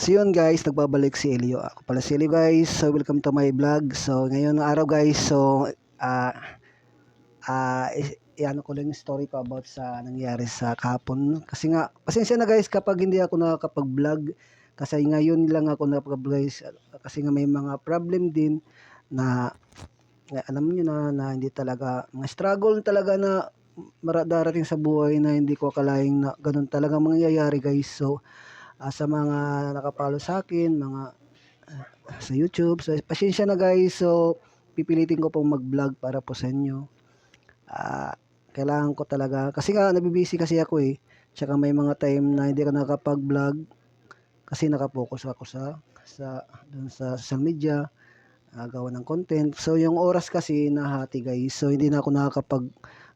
So yun guys, nagbabalik si Elio. Ako pala si Elio guys. So welcome to my vlog. So ngayon na araw guys, so ah i- i-ano ko lang yung story ko about sa nangyari sa kahapon. Kasi nga, pasensya na guys kapag hindi ako nakakapag-vlog. Kasi ngayon lang ako nakapag-vlog guys. Kasi nga may mga problem din na, na alam niyo na, na hindi talaga, mga struggle talaga na darating sa buhay na hindi ko akalaing na ganun talaga mangyayari guys. So, ah, sa mga nakapalo sa akin, mga ah, sa YouTube. So, pasensya na guys. So, pipilitin ko pong mag-vlog para po sa inyo. Ah, kailangan ko talaga. Kasi nga, nabibisi kasi ako eh. Tsaka may mga time na hindi ako nakapag-vlog kasi nakapokus ako sa sa dun sa social media ah, gawa ng content so yung oras kasi nahati guys so hindi na ako nakakapag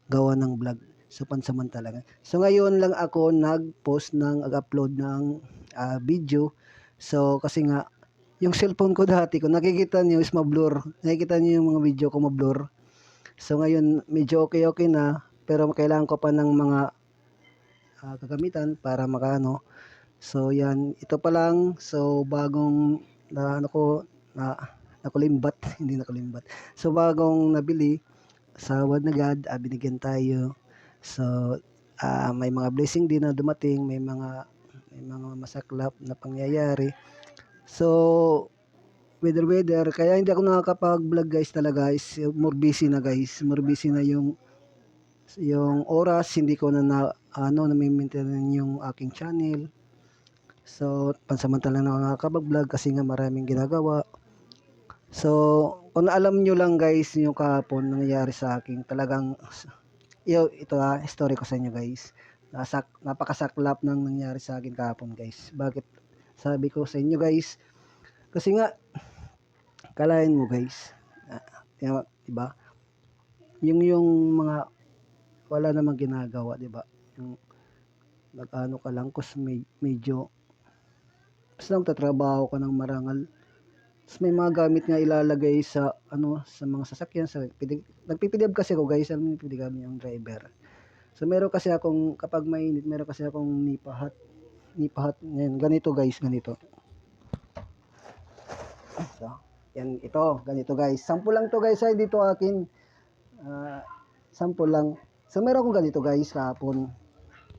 gawa ng vlog so pansamantala. So ngayon lang ako nag-post ng upload ng ah, video. So kasi nga yung cellphone ko dati kung nakikita niyo is ma-blur. Nakikita niyo yung mga video ko ma-blur. So ngayon medyo okay okay na pero kailangan ko pa ng mga ah, kagamitan para makaano. So yan, ito pa lang. So bagong na ano ko na nakulimbat, hindi nakulimbat. So bagong nabili. Sa Wad na God, ah, binigyan tayo. So ah, may mga blessing din na dumating, may mga may mga masaklap na pangyayari. So weather weather. Kaya hindi ako nakakapag-vlog guys talaga. Is more busy na guys. More busy na yung yung oras. Hindi ko na, na ano na maintain yung aking channel. So, pansamantala na ako nakakapag-vlog kasi nga maraming ginagawa. So, kung alam nyo lang guys, yung kahapon nangyayari sa akin, talagang, yo, ito ha, story ko sa inyo guys. Nasak, napakasaklap ng nangyari sa akin kahapon guys. Bakit sabi ko sa inyo guys? Kasi nga, kalahin mo guys. Uh, diba? Yung, yung mga, wala namang ginagawa, diba? Yung, nag-ano ka lang, kus medyo, basta nagtatrabaho ka ng marangal. Tapos may mga gamit nga ilalagay sa ano sa mga sasakyan sa pidig, nagpipidab kasi ako guys, alam niyo pidab yung driver. So meron kasi akong kapag mainit, meron kasi akong nipahat. Nipahat ngayon, ganito guys, ganito. So, yan ito, ganito guys. Sample lang to guys, ay dito akin. Ah, sample lang. So meron akong ganito guys kahapon.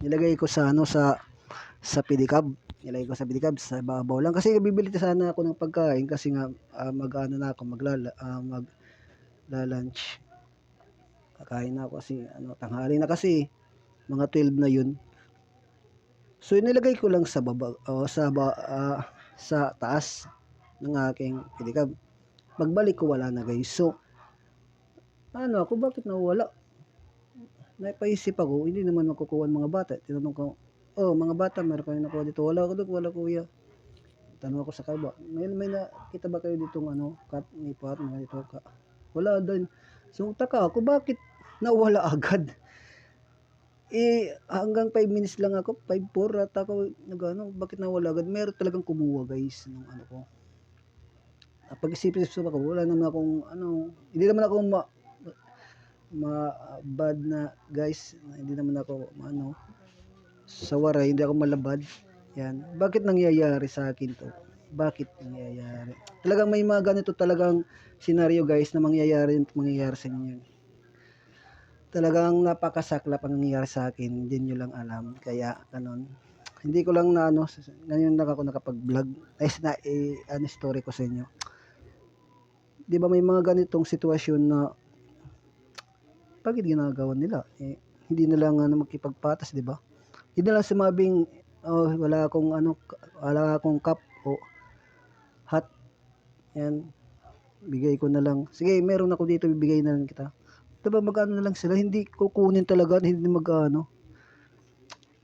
Nilagay ko sa ano sa sa pedicab nilagay ko sa bilikab sa babaw lang. Kasi bibili sana ako ng pagkain kasi nga uh, mag-ano na ako maglala uh, mag lunch kakain na ako kasi ano tanghali na kasi mga 12 na yun. So nilagay ko lang sa baba o sa ba, uh, sa taas ng aking bilikab pagbalik ko wala na guys. So ano ako bakit nawala? Napaisip ako hindi naman makukuha ng mga bata. Tinanong ko oh mga bata meron kayo nakuha dito. Wala ko doon wala kuya. Tanong ako sa kaba may may nakita ba kayo dito ano kat ni pat mga dito ka wala doon so taka ako bakit nawala agad? Eh hanggang 5 minutes lang ako 5 4 at ako nagano bakit nawala agad? Meron talagang kumuha guys ng ano ko. Pag-isipin sa ako wala naman akong ano hindi naman ako ma, ma bad na guys hindi naman ako ano sa waray, hindi ako malabad. Yan. Bakit nangyayari sa akin to? Bakit nangyayari? Talagang may mga ganito talagang senaryo guys na mangyayari mangyayari sa inyo. Talagang napakasaklap ang nangyayari sa akin. Hindi nyo lang alam. Kaya, ganun. Hindi ko lang na ano, ngayon lang ako nakapag-vlog. Ay, na, eh, ano story ko sa inyo. Di ba may mga ganitong sitwasyon na bakit ginagawa nila? Eh, hindi nila nga na magkipagpatas, di ba? Hindi lang sumabing oh, wala akong ano wala akong cup o hat. Yan. Bigay ko na lang. Sige, meron ako dito, bibigay na lang kita. Diba magano na lang sila, hindi kukunin talaga, hindi magano.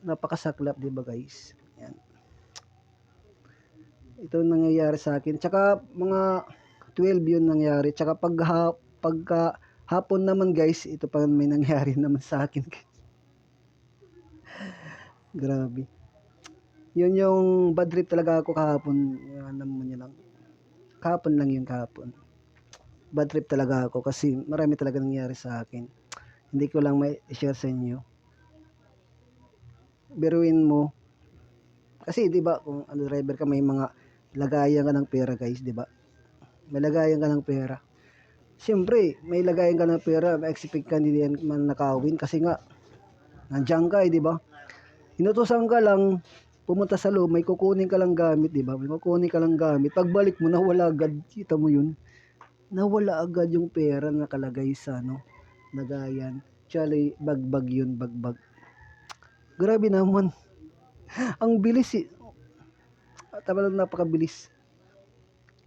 Napakasaklap, di ba guys? Yan. Ito nangyayari sa akin. Tsaka mga 12 yun nangyari. Tsaka pag ha, pagka hapon naman guys, ito pa may nangyari naman sa akin. Grabe. Yun yung bad trip talaga ako kahapon. Alam mo niya lang. Kahapon lang yun kahapon. Bad trip talaga ako kasi marami talaga nangyari sa akin. Hindi ko lang may share sa inyo. Biruin mo, Kasi 'di ba kung ano driver ka may mga lagayan ka ng pera guys, 'di ba? May lagayan ka ng pera. Siyempre, may lagayan ka ng pera, ma-expect ka hindi man nakawin kasi nga nandiyan ka, eh, 'di ba? Inutusan ka lang pumunta sa loob, may kukunin ka lang gamit, 'di ba? May kukunin ka lang gamit. Pagbalik mo nawala agad, kita mo 'yun. Nawala agad yung pera na nakalagay sa ano, lagayan. Actually, bagbag 'yun, bagbag. Grabe naman. Ang bilis eh. Talagang napakabilis.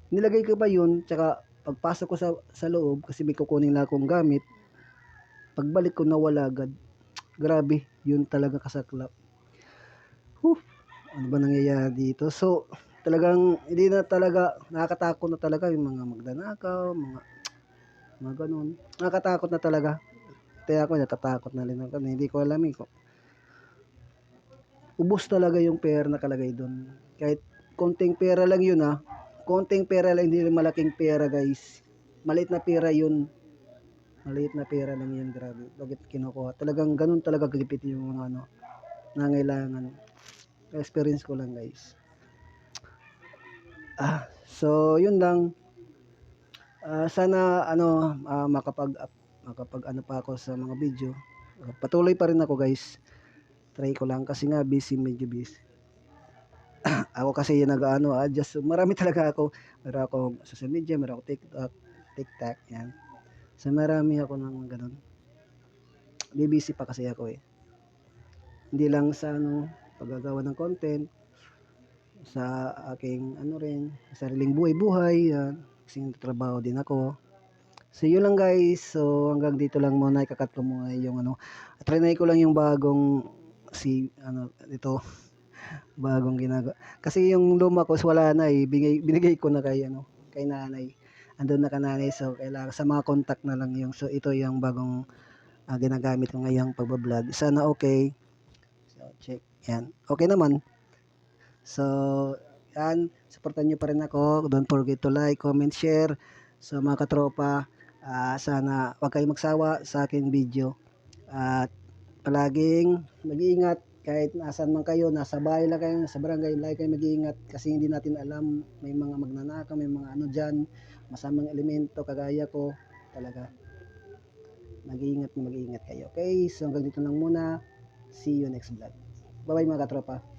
Nilagay ko pa 'yun, tsaka pagpasok ko sa sa loob kasi may kukunin lang akong gamit. Pagbalik ko nawala agad. Grabe, 'yun talaga kasaklap. Huh, ano ba nangyayari dito? So, talagang hindi na talaga nakakatakot na talaga yung mga magnanakaw, mga mga ganun. Nakakatakot na talaga. Kaya ako natatakot na rin ako. Hindi ko alam eh. Ubus talaga yung pera nakalagay doon. Kahit konting pera lang yun ah. Konting pera lang, hindi rin malaking pera guys. Maliit na pera yun. Maliit na pera lang yun, grabe. Bakit kinukuha? Talagang ganun talaga kagipit yung mga ano, nangailangan. Experience ko lang guys. Ah, so yun lang. Ah, sana ano ah, makapag makapag ano pa ako sa mga video. Ah, patuloy pa rin ako guys. Try ko lang kasi nga busy medyo busy. ako kasi yung nag-ano, adjust. Marami talaga ako. Meron ako social media, meron ako TikTok, TikTok, yan. So marami ako ng ganun. Busy pa kasi ako eh. Hindi lang sa ano, paggagawa ng content, sa aking ano rin, sariling buhay-buhay, yan. Kasi trabaho din ako. So yun lang guys. So hanggang dito lang muna, ikakat ko muna yung ano. Trinay ko lang yung bagong si ano ito bagong ginagawa. Kasi yung luma ko wala na eh. Binigay, binigay ko na kay ano, kay nanay. Andun na ka nanay. So kailangan sa mga contact na lang yung so ito yung bagong ah, ginagamit ko ngayong pagbablog. Sana okay. So check. Yan. Okay naman. So yan, supportan nyo pa rin ako. Don't forget to like, comment, share. So mga katropa, ah, sana wag kayong magsawa sa aking video. At palaging mag-iingat kahit nasan man kayo, nasa bahay lang kayo, nasa barangay, lagi kayo mag-iingat kasi hindi natin alam, may mga magnanakaw, may mga ano dyan, masamang elemento, kagaya ko, talaga. Mag-iingat mag-iingat kayo. Okay, so hanggang dito lang muna. See you next vlog. Bye-bye mga katropa.